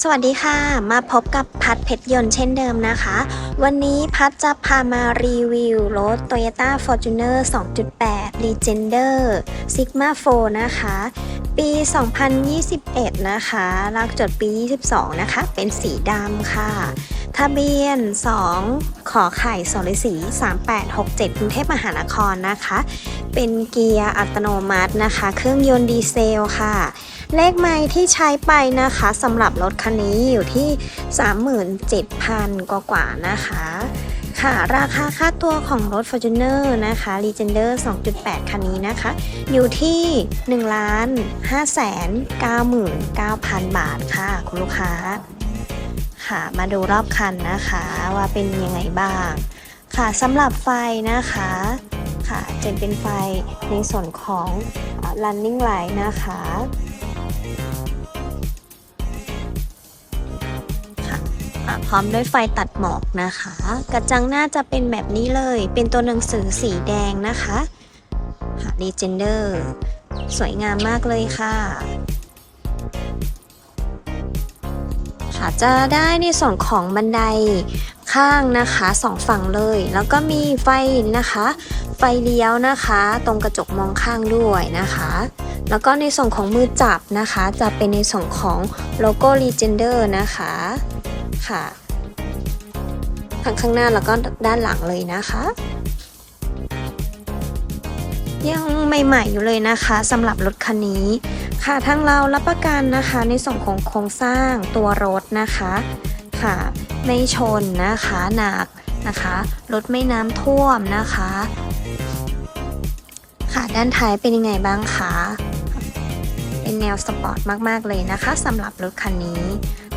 สวัสดีค่ะ มาพบกับพัดเพชรยนต์เช่นเดิมนะคะ วันนี้พัดจะพามารีวิวรถ Toyota Fortuner 2.8 Legender Sigma 4 นะคะ ปี 2021 นะคะลักจดปี 22 นะคะ เป็นสีดำค่ะ ทะเบียน 2 ขอไข่สรสี 3867กรุงเทพมหานครนะคะ เป็นเกียร์อัตโนมัตินะคะ เครื่องยนต์ดีเซลค่ะ เลขไม้ที่ใช้ไปนะคะสำหรับรถคันนี้อยู่ที่ 37,000 กว่ากว่านะคะ ค่ะราคาค่าตัวของรถ Fortuner นะคะ Legender 2.8 คันนี้นะคะ อยู่ที่1ล้าน5แสน99,000 บาทค่ะ คุณลูกค้า ค่ะมาดูรอบคันนะคะว่าเป็นยังไงบ้าง ค่ะสำหรับไฟนะคะค่ะจะเป็นไฟในส่วนของ running light นะคะ ร้อมด้วยไฟตัดหมอกนะคะ กระจังหน้าจะเป็นแบบนี้เลย เป็นตัวหนังสือสีแดงนะคะค่ะ Legender สวยงามมากเลยค่ะค่ะจะได้ในส่วนของบันไดข้างนะคะสองฝั่งเลย แล้วก็มีไฟนะคะ ไฟเลี้ยวนะคะ ตรงกระจกมองข้างด้วยนะคะ แล้วก็ในส่วนของมือจับนะคะ จะเป็นในส่วนของโลโก้ Legender นะคะค่ะ ทั้งข้างหน้าแล้วก็ด้านหลังเลยนะคะ ยังใหม่ๆอยู่เลยนะคะสำหรับรถคันนี้ ค่ะทั้งเรารับประกันนะคะในส่วนของโครงสร้างตัวรถนะคะค่ะไม่ชนนะคะหนักนะคะรถไม่น้ำท่วมนะคะ ค่ะด้านท้ายเป็นยังไงบ้างคะเป็นแนวสปอร์ตมากๆเลยนะคะสำหรับรถคันนี้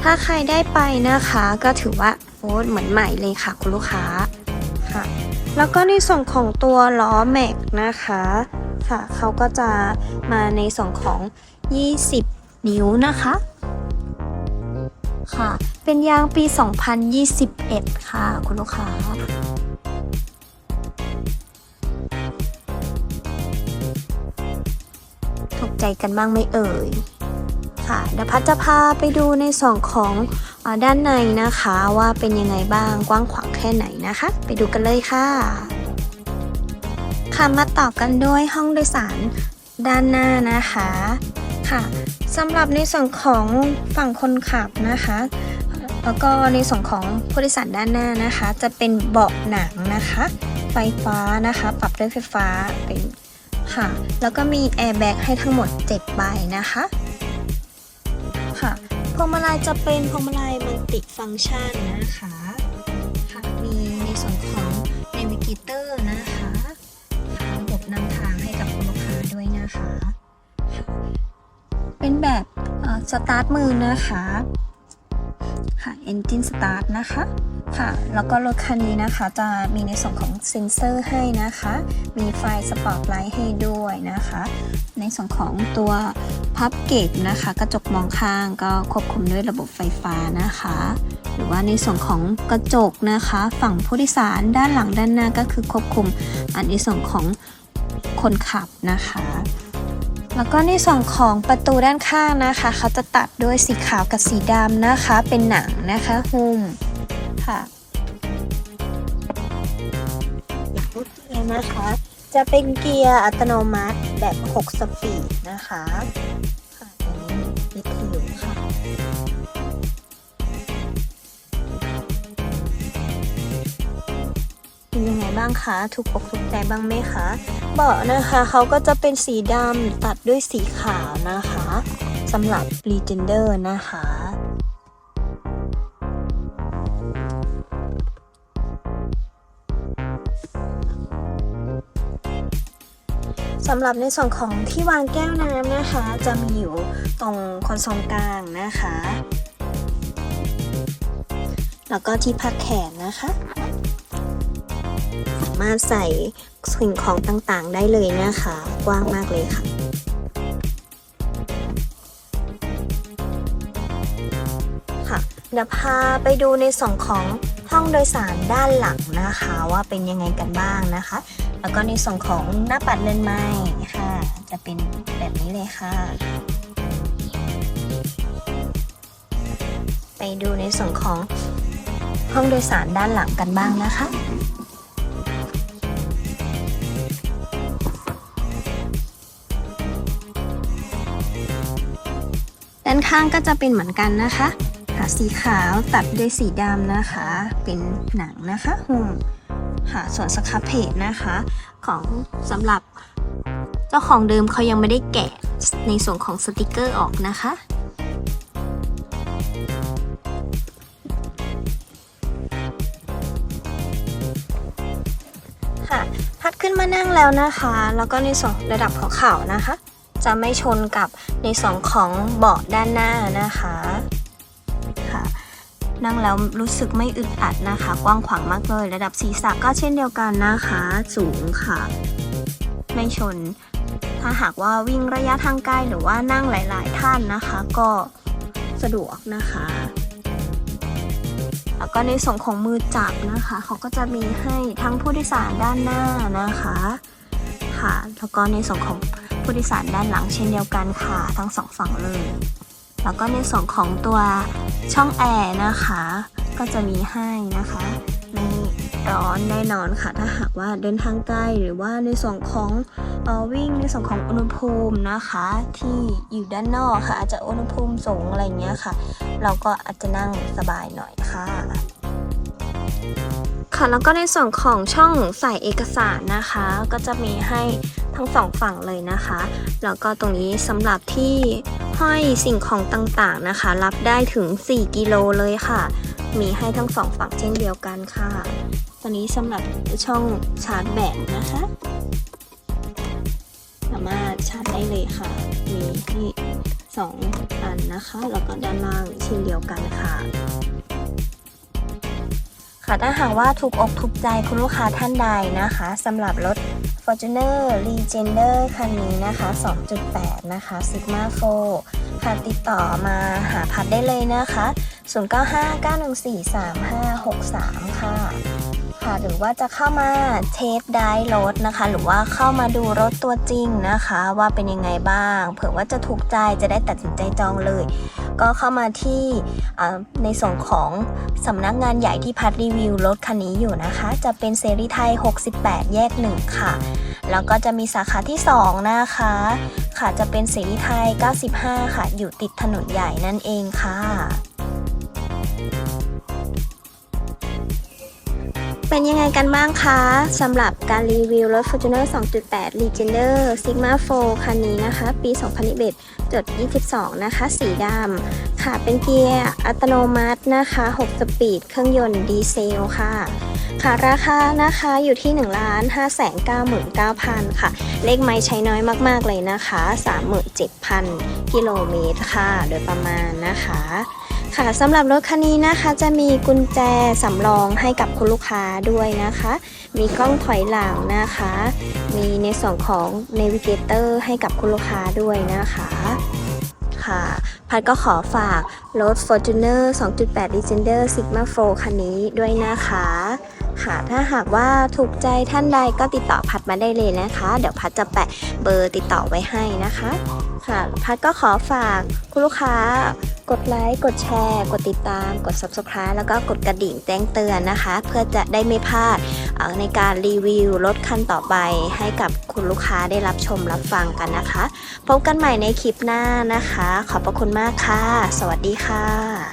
ถ้าใครได้ไปนะคะ ก็ถือว่าโอ้เหมือนใหม่เลยค่ะคุณลูกค้าค่ะ แล้วก็ในส่วนของตัวล้อแม็กนะคะค่ะเขาก็จะมาในส่วนของ 20 นิ้วนะคะค่ะ เป็นยางปี 2021 ค่ะ คุณลูกค้าถูกใจกันบ้างไหมเอ่ย ค่ะเดี๋ยวพัดจะพาไปดูในส่วนของอด้านในนะคะว่าเป็นยังไงบ้างกว้างขวางแค่ไหนนะคะ ไปดูกันเลยค่ะ ค่ะมาต่อกันด้วยห้องโดยสารด้านหน้านะคะค่ะสำหรับในส่วนของฝั่งคนขับนะคะ แล้วก็ในส่วนของผู้โดยสารด้านหน้านะคะ จะเป็นเบาะหนังนะคะ ไฟฟ้านะคะ ปรับด้วยไฟฟ้าเป็นค่ะ แล้วก็มีแอร์แบ็กให้ทั้งหมด 7 ใบนะคะ ค่ะ พวงมาลัยจะเป็นพวงมาลัยมัลติฟังก์ชันนะคะค่ะมีในส่วนของ Navigator นะคะระบบนำทางให้กับคุณลูกค้าด้วยนะคะค่ะเป็นแบบสตาร์ทมือนะคะค่ะ Engine Start นะคะค่ะ แล้วก็รถคันนี้นะคะจะมีในส่วนของเซ็นเซอร์ให้นะคะ มีไฟสปอตไลท์ให้ด้วยนะคะ ในส่วนของตัวพับเก็บนะคะ กระจกมองข้างก็ควบคุมด้วยระบบไฟฟ้านะคะ หรือว่าในส่วนของกระจกนะคะ ฝั่งผู้โดยสารด้านหลังด้านหน้าก็คือควบคุมอันในส่วนของคนขับนะคะแล้วก็ในส่วนของประตูด้านข้างนะคะ เขาจะตัดด้วยสีขาวกับสีดำนะคะ เป็นหนังนะคะหุ้มค่ะรถเกียร์นะคะ จะเป็นเกียร์อัตโนมัติแบบ 6 สปีดนะคะอันนี้วิทยุค่ะ เป็นยังไงบ้างคะ ถูกอกถูกใจบ้างไหมคะ เบาะนะคะเขาก็จะเป็นสีดำตัดด้วยสีขาวนะคะสำหรับ Legender นะคะ สำหรับในส่วนของที่วางแก้วน้ำนะคะ จะมีอยู่ตรงคอนโซลกลางนะคะ แล้วก็ที่พักแขนนะคะ สามารถใส่สิ่งของต่างๆได้เลยนะคะ กว้างมากเลยค่ะค่ะเดี๋ยวพาไปดูในส่วนของ ห้องโดยสารด้านหลังนะคะว่าเป็นยังไงกันบ้างนะคะ แล้วก็ในส่วนของหน้าปัดเรือนไม้ค่ะ จะเป็นแบบนี้เลยค่ะ ไปดูในส่วนของห้องโดยสารด้านหลังกันบ้างนะคะด้านข้างก็จะเป็นเหมือนกันนะคะ สีขาวตัดด้วยสีดำนะคะ เป็นหนังนะคะหุ้มค่ะส่วนสครับเพจนะคะ ของสำหรับเจ้าของเดิมเขายังไม่ได้แกะในส่วนของสติกเกอร์ออกนะคะค่ะพัดขึ้นมานั่งแล้วนะคะ แล้วก็ในส่วนระดับของเข่านะคะ จะไม่ชนกับในส่วนของเบาะด้านหน้านะคะ นั่งแล้วรู้สึกไม่อึดอัดนะคะ กว้างขวางมากเลย ระดับศีรษะก็เช่นเดียวกันนะคะ สูงค่ะ ไม่ชน ถ้าหากว่าวิ่งระยะทางไกลหรือว่านั่งหลาย ๆ ท่านนะคะ ก็สะดวกนะคะ แล้วก็ในส่วนของมือจับนะคะ เขาก็จะมีให้ทั้งผู้โดยสารด้านหน้านะคะค่ะแล้วก็ในส่วนของผู้โดยสารด้านหลังเช่นเดียวกันค่ะ ทั้งสองฝั่งเลย แล้วก็ในส่วนของตัวช่องแอร์นะคะ ก็จะมีให้นะคะไม่ร้อนแน่นอนค่ะ ถ้าหากว่าเดินทางไกลหรือว่าในส่วนของออวิ่งในส่วนของอุณหภูมินะคะ ที่อยู่ด้านนอกค่ะ อาจจะอุณหภูมิสูงอะไรเงี้ยค่ะ เราก็อาจจะนั่งสบายหน่อยค่ะ ค่ะแล้วก็ในส่วนของช่องใส่เอกสารนะคะ ก็จะมีให้ทั้งสองฝั่งเลยนะคะ แล้วก็ตรงนี้สำหรับที่ห้อยสิ่งของต่างๆนะคะ รับได้ถึง 4 กิโลเลยค่ะ มีให้ทั้งสองฝั่งเช่นเดียวกันค่ะ ตัวนี้สำหรับช่องชาร์จแบตนะคะ สามารถชาร์จได้เลยค่ะ มีให้สองอันนะคะ แล้วก็ด้านล่างเช่นเดียวกันค่ะ ค่ะถ้าหากว่าถูกอกถูกใจคุณลูกค้าท่านใดนะคะสำหรับรถ Fortuner Legender คันนี้นะคะ 2.8 นะคะ Sigma 4ค่ะติดต่อมาหาพัดได้เลยนะคะ 0959143563 ค่ะ ค่ะ หรือว่าจะเข้ามาเทสได้รถนะคะ หรือว่าเข้ามาดูรถตัวจริงนะคะ ว่าเป็นยังไงบ้าง เผื่อว่าจะถูกใจจะได้ตัดสินใจจองเลย ก็เข้ามาที่ในส่วนของสำนักงานใหญ่ที่พัดรีวิวรถคันนี้อยู่นะคะ จะเป็นเซรีไทย 68 แยก 1 ค่ะ แล้วก็จะมีสาขาที่ 2 นะคะ ค่ะจะเป็นเสรีไทย 95 ค่ะ อยู่ติดถนนใหญ่นั่นเองค่ะ เป็นยังไงกันบ้างคะสำหรับการรีวิวรถ Fortuner 2.8 Legender Sigma 4 คันนี้นะคะ ปี 2021จด22 นะคะ สีดำค่ะ เป็นเกียร์อัตโนมัตินะคะ 6 สปีด เครื่องยนต์ดีเซลค่ะ ค่ะ ราคานะคะอยู่ที่ 1 5 9 9 9 0 0 0 ค่ะ เลขไม้ใช้น้อยมาก ๆ เลยนะคะ 37,000 กิโลเมตรค่ะ โดยประมาณนะคะ ค่ะสำหรับรถคันนี้นะคะ จะมีกุญแจสำรองให้กับคุณลูกค้าด้วยนะคะ มีกล้องถอยหลังนะคะ มีในส่วนของ Navigator ให้กับคุณลูกค้าด้วยนะคะค่ะพัดก็ขอฝากรถ Fortuner 2.8 Legender Sigma 4คันนี้ด้วยนะคะค่ะถ้าหากว่าถูกใจท่านใดก็ติดต่อพัดมาได้เลยนะคะ เดี๋ยวพัดจะแปะเบอร์ติดต่อไว้ให้นะคะ ค่ะ พัดก็ขอฝากคุณลูกค้ากดไลค์กดแชร์ กดติดตาม กด subscribe แล้วก็กดกระดิ่งแจ้งเตือนนะคะ เพื่อจะได้ไม่พลาดในการรีวิวรถคันต่อไป ให้กับคุณลูกค้าได้รับชมรับฟังกันนะคะ พบกันใหม่ในคลิปหน้านะคะ ขอบพระคุณมากค่ะ สวัสดีค่ะ